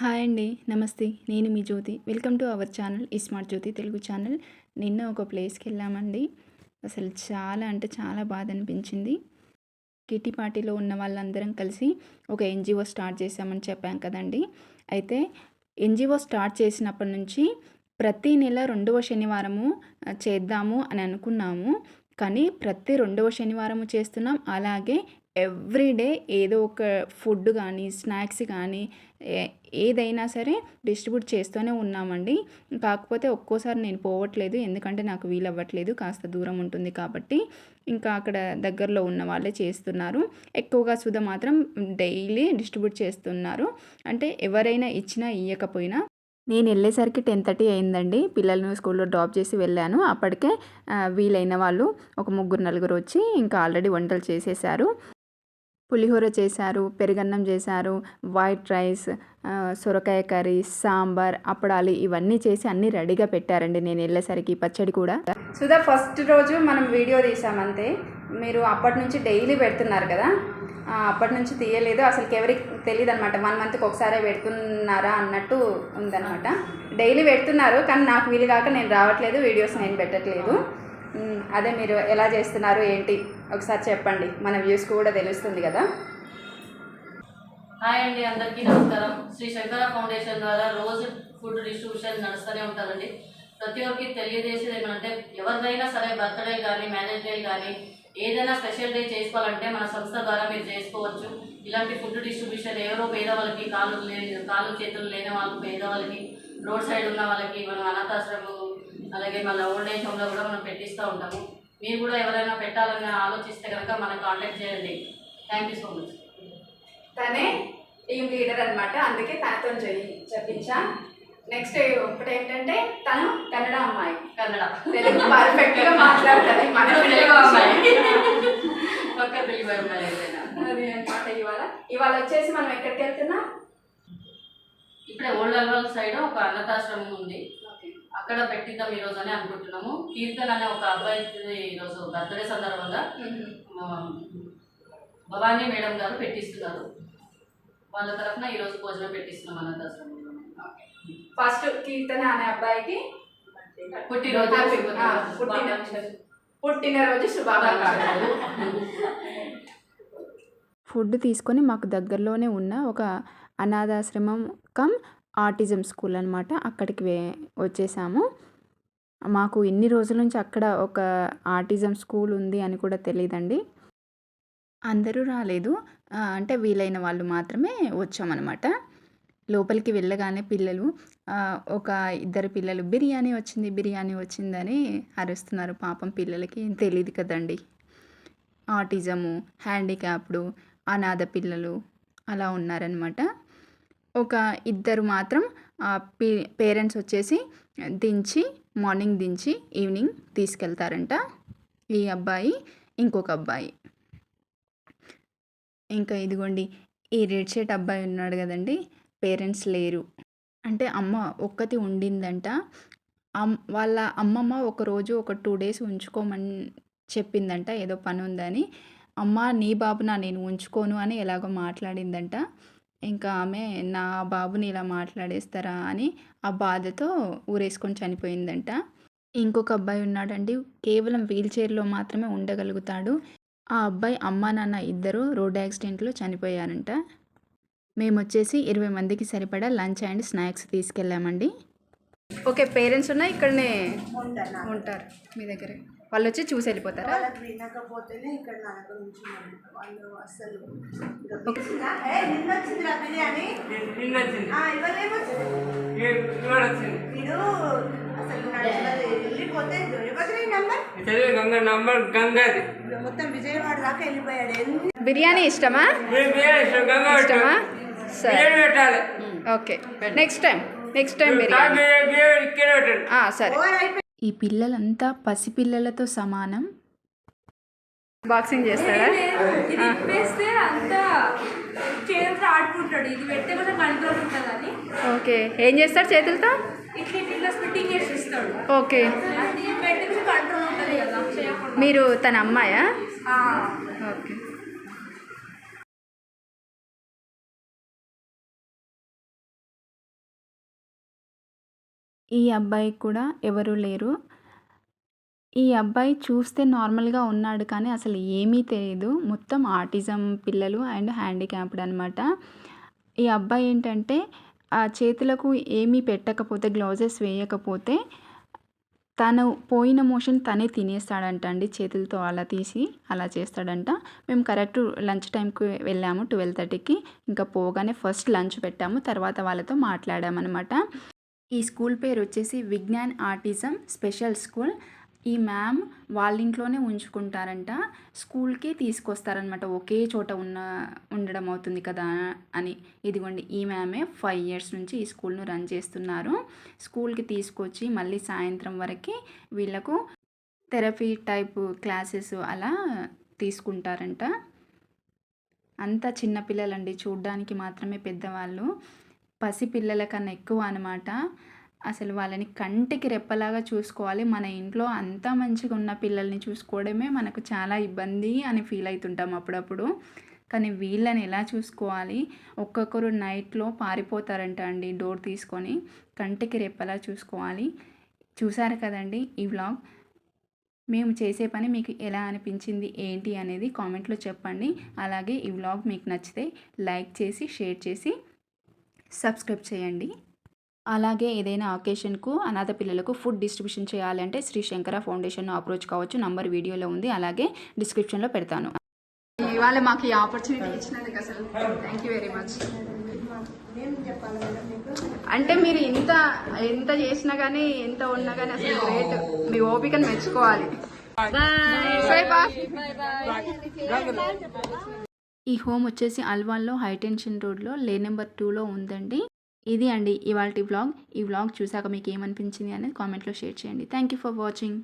Hi అండి నమస్తే. నేను మీ Jyothi. Welcome to our channel ఈ స్మార్ట్ జ్యోతి తెలుగు ఛానల్. నిన్న ఒక ప్లేస్కి వెళ్ళామండి. అసలు చాలా అంటే చాలా బాధ అనిపించింది. కిటీ పార్టీలో ఉన్న వాళ్ళందరం కలిసి ఒక ఎన్జిఓ స్టార్ట్ చేశామని చెప్పాం కదండి. అయితే ఎన్జిఓ స్టార్ట్ చేసినప్పటి నుంచి ప్రతి నెల రెండవ శనివారము చేద్దాము అని అనుకున్నాము. కానీ ప్రతి రెండవ శనివారము చేస్తున్నాం. అలాగే ఎవ్రీడే ఏదో ఒక ఫుడ్ కానీ స్నాక్స్ కానీ ఏదైనా సరే డిస్ట్రిబ్యూట్ చేస్తూనే ఉన్నామండి. కాకపోతే ఒక్కోసారి నేను పోవట్లేదు ఎందుకంటే నాకు వీలు అవ్వట్లేదు కాస్త దూరం ఉంటుంది కాబట్టి ఇంకా అక్కడ దగ్గరలో ఉన్న వాళ్ళే చేస్తున్నారు. ఎక్కువగా సుధ మాత్రం డైలీ డిస్ట్రిబ్యూట్ చేస్తున్నారు. అంటే ఎవరైనా ఇచ్చినా ఇవ్వకపోయినా నేను వెళ్ళేసరికి టెన్ థర్టీ అయిందండి. పిల్లలను స్కూల్లో డ్రాప్ చేసి వెళ్ళాను. అప్పటికే వీలైన వాళ్ళు ఒక ముగ్గురు నలుగురు వచ్చి ఇంకా ఆల్రెడీ వంటలు చేసేసారు పులిహోర చేశారు పెరుగన్నం చేశారు వైట్ రైస్ సొరకాయ కర్రీ సాంబార్ అప్పడాలు ఇవన్నీ చేసి అన్నీ రెడీగా పెట్టారండి నేను వెళ్ళేసరికి పచ్చడి కూడా. సుధా ఫస్ట్ రోజు మనం వీడియో తీసామంతే మీరు అప్పటి నుంచి డైలీ పెడుతున్నారు కదా? అప్పటి నుంచి తీయలేదు. అసలు ఎవరికి తెలియదు అనమాట వన్ మంత్కి ఒకసారి పెడుతున్నారా అన్నట్టు ఉందనమాట డైలీ పెడుతున్నారు కానీ నాకు వీలు కాక నేను రావట్లేదు వీడియోస్ నేను పెట్టట్లేదు. అదే మీరు ఎలా చేస్తున్నారు ఏంటి? ఒకసారి చెప్పండి. మన వ్యూస్కి కూడా తెలుస్తుంది కదా? హాయ్ అండి అందరికీ నమస్కారం. శ్రీ శంకర ఫౌండేషన్ ద్వారా రోజు ఫుడ్ డిస్ట్రిబ్యూషన్ నడుస్తూనే ఉంటుందండి ప్రతి ఒక్కరికి తెలియజేసేది ఏమంటే ఎవరిదైనా సరే బర్త్డే కానీ మ్యారేజ్ డే కానీ ఏదైనా స్పెషల్ డే చేసుకోవాలంటే మన సంస్థ ద్వారా మీరు చేసుకోవచ్చు. ఇలాంటి ఫుడ్ డిస్ట్రిబ్యూషన్ ఎవరో పేదవాళ్ళకి కాలు లేని కాలు చేతులు లేని వాళ్ళకి పేదవాళ్ళకి రోడ్ సైడ్ ఉన్న వాళ్ళకి మనం అనాథాశ్రమం అలాగే మన ఓల్డ్ ఏజ్ హోమ్లో కూడా మనం పెట్టిస్తూ ఉంటాము. మీరు కూడా ఎవరైనా పెట్టాలని ఆలోచిస్తే కనుక మనం కాంటాక్ట్ చేయండి. థ్యాంక్ యూ సో మచ్ తనే టీమ్ లీడర్ అనమాట అందుకే తనతో చెప్పించా. నెక్స్ట్ ఇప్పుడు ఏంటంటే తను కన్నడ అమ్మాయి. కన్నడ. తెలుగు పర్ఫెక్ట్గా మాట్లాడుతుంది. మన తెలుగు అమ్మాయి. పక్క తెలుగు అమ్మాయి అది అనమాట ఇవాళ. ఇవాళ వచ్చేసి మనం ఎక్కడికి వెళ్తున్నాం? ఇప్పుడే ఓల్డ్ అల్వాల్ సైడ్ ఒక అన్నదాశ్రమం ఉంది. అక్కడ పెట్టిద్దాం ఈ రోజు అని అనుకుంటున్నాము. కీర్తన్ అనే ఒక అబ్బాయి ఈరోజు బర్త్డే సందర్భంగా భవానీ మేడం గారు పెట్టిస్తున్నారు. వాళ్ళ తరఫున ఈరోజు భోజనం పెట్టిస్తున్నాం అన్నదాశ్రమంలో ఫస్ట్ కీర్తన అనే అబ్బాయికి పుట్టినరోజు పుట్టిన పుట్టినరోజు శుభాకాంక్షలు. ఫుడ్ తీసుకొని మాకు దగ్గరలోనే ఉన్న ఒక అనాథాశ్రమం కమ్ ఆర్టిజం స్కూల్ అనమాట అక్కడికి వే వచ్చేసాము. మాకు ఎన్ని రోజుల నుంచి అక్కడ ఒక ఆర్టిజం స్కూల్ ఉంది అని కూడా తెలియదండి అందరూ రాలేదు. అంటే వీలైన వాళ్ళు మాత్రమే వచ్చామన్నమాట. లోపలికి వెళ్ళగానే పిల్లలు ఒక ఇద్దరు పిల్లలు బిర్యానీ వచ్చింది బిర్యానీ వచ్చిందని అరుస్తున్నారు. పాపం పిల్లలకి తెలియదు కదండి. ఆటిజము హ్యాండిక్యాప్డు అనాథ పిల్లలు అలా ఉన్నారనమాట ఒక ఇద్దరు మాత్రం పే పేరెంట్స్ వచ్చేసి దించి మార్నింగ్ దించి ఈవినింగ్ తీసుకెళ్తారంట. ఈ అబ్బాయి ఇంకొక అబ్బాయి. ఇంకా ఇదిగోండి ఈ రెడ్ షర్ట్ అబ్బాయి ఉన్నాడు కదండి పేరెంట్స్ లేరు. అంటే అమ్మ ఒక్కతి ఉండిందంట. అమ్ వాళ్ళ అమ్మమ్మ ఒకరోజు ఒక టూ డేస్ ఉంచుకోమని చెప్పిందంట ఏదో పని ఉందని. అమ్మ నీ బాబునా నేను ఉంచుకోను అని ఎలాగో మాట్లాడిందంట. ఇంకా ఆమె నా బాబుని ఇలా మాట్లాడేస్తారా? అని ఆ బాధతో ఊరేసుకొని చనిపోయిందంట. ఇంకొక అబ్బాయి ఉన్నాడండి. కేవలం వీల్ చైర్లో మాత్రమే ఉండగలుగుతాడు. ఆ అబ్బాయి అమ్మ నాన్న ఇద్దరు రోడ్ యాక్సిడెంట్లో చనిపోయారంట. మేము వచ్చేసి ఇరవై మందికి సరిపడా లంచ్ అండ్ స్నాక్స్ తీసుకెళ్ళామండి. ఓకే పేరెంట్స్ ఉన్నా ఇక్కడనే ఉంటారు మీ దగ్గరే. వాళ్ళు వచ్చి చూసి వెళ్ళిపోతారా? వినకపోతేనే ఇక్కడ అసలు వీడు అసలు వెళ్ళిపోతే గంగా? నంబర్ గంగాది. మొత్తం విజయవాడ దాకా వెళ్ళిపోయాడు. బిర్యానీ ఇష్టమా? ఇష్టమా? సరే. Okay. Next time next time biryani. సరే. ఈ పిల్లలంతా పసిపిల్లలతో సమానం. బాక్సింగ్ చేస్తాడా అంతా చేతులతో ఆడుకుంటాడు. ఇది పెడితే కొంచెం కంట్రోల్ ఓకే. ఏం చేస్తాడు చేతులతో? ఇట్లా ఇట్లా స్పిట్టింగ్ చేసి ఇస్తాడు ఓకే. అది పెడితే కొంచెం కంట్రోల్ ఉంటుంది కదా చేయకుండా. మీరు తన అమ్మాయా. ఓకే. ఈ అబ్బాయికి కూడా ఎవరు లేరు. ఈ అబ్బాయి చూస్తే నార్మల్గా ఉన్నాడు కానీ అసలు ఏమీ తెలియదు మొత్తం ఆటిజం పిల్లలు అండ్ హ్యాండిక్యాప్డ్ అనమాట ఈ అబ్బాయి ఏంటంటే ఆ చేతులకు ఏమీ పెట్టకపోతే గ్లౌజెస్ వేయకపోతే తను పోయిన మోషన్ తనే తినేస్తాడంట అండి చేతులతో అలా తీసి అలా చేస్తాడంట. మేము కరెక్ట్ లంచ్ టైంకి వెళ్ళాము ట్వెల్వ్ థర్టీకి. ఇంకా పోగానే ఫస్ట్ లంచ్ పెట్టాము. తర్వాత వాళ్ళతో మాట్లాడామన్నమాట. ఈ స్కూల్ పేరు వచ్చేసి విజ్ఞాన్ ఆర్టిజం స్పెషల్ స్కూల్. ఈ మ్యామ్ వాళ్ళ ఇంట్లోనే ఉంచుకుంటారంట. స్కూల్కి తీసుకొస్తారనమాట ఒకే చోట ఉన్న ఉండడం అవుతుంది కదా అని. ఇదిగోండి ఈ మ్యామే ఫైవ్ ఇయర్స్ నుంచి ఈ స్కూల్ను రన్ చేస్తున్నారు. స్కూల్కి తీసుకొచ్చి మళ్ళీ సాయంత్రం వరకు వీళ్ళకు థెరపీ టైప్ క్లాసెస్ అలా తీసుకుంటారంట. అంత చిన్నపిల్లలండి చూడ్డానికి మాత్రమే పెద్దవాళ్ళు. పసిపిల్లల కన్నా ఎక్కువ అనమాట అసలు వాళ్ళని కంటికి రెప్పలాగా చూసుకోవాలి. మన ఇంట్లో అంత మంచిగా ఉన్న పిల్లల్ని చూసుకోవడమే మనకు చాలా ఇబ్బంది అని ఫీల్ అవుతుంటాం అప్పుడప్పుడు. కానీ వీళ్ళని ఎలా చూసుకోవాలి? ఒక్కొక్కరు నైట్లో పారిపోతారంట అండి డోర్ తీసుకొని. కంటికి రెప్పలా చూసుకోవాలి. చూసారు కదండి ఈ వ్లాగ్? మేము చేసే పని మీకు ఎలా అనిపించింది ఏంటి అనేది కామెంట్లో చెప్పండి. అలాగే ఈ వ్లాగ్ మీకు నచ్చితే లైక్ చేసి షేర్ చేసి సబ్స్క్రైబ్ చేయండి. అలాగే ఏదైనా అకేషన్కు అనాథ పిల్లలకు ఫుడ్ డిస్ట్రిబ్యూషన్ చేయాలంటే శ్రీ శంకర ఫౌండేషన్ అప్రోచ్ కావచ్చు. నంబర్ వీడియోలో ఉంది. అలాగే డిస్క్రిప్షన్లో పెడతాను. ఇవాళ మాకు ఈ ఆపర్చునిటీ ఇచ్చినందుకు అసలు థ్యాంక్ యూ వెరీ మచ్ అంటే మీరు ఇంత ఎంత చేసినా కానీ ఎంత ఉన్నా కానీ అసలు గ్రేట్ మీ ఓపికను మెచ్చుకోవాలి. ఈ హోమ్ వచ్చేసి అల్వాల్లో హైటెన్షన్ రోడ్లో లే నెంబర్ టూలో ఉందండి. ఇది అండి ఇవాళ బ్లాగ్ ఈ వ్లాగ్ చూసాక మీకు ఏమనిపించింది అనేది కామెంట్లో షేర్ చేయండి. Thank you for watching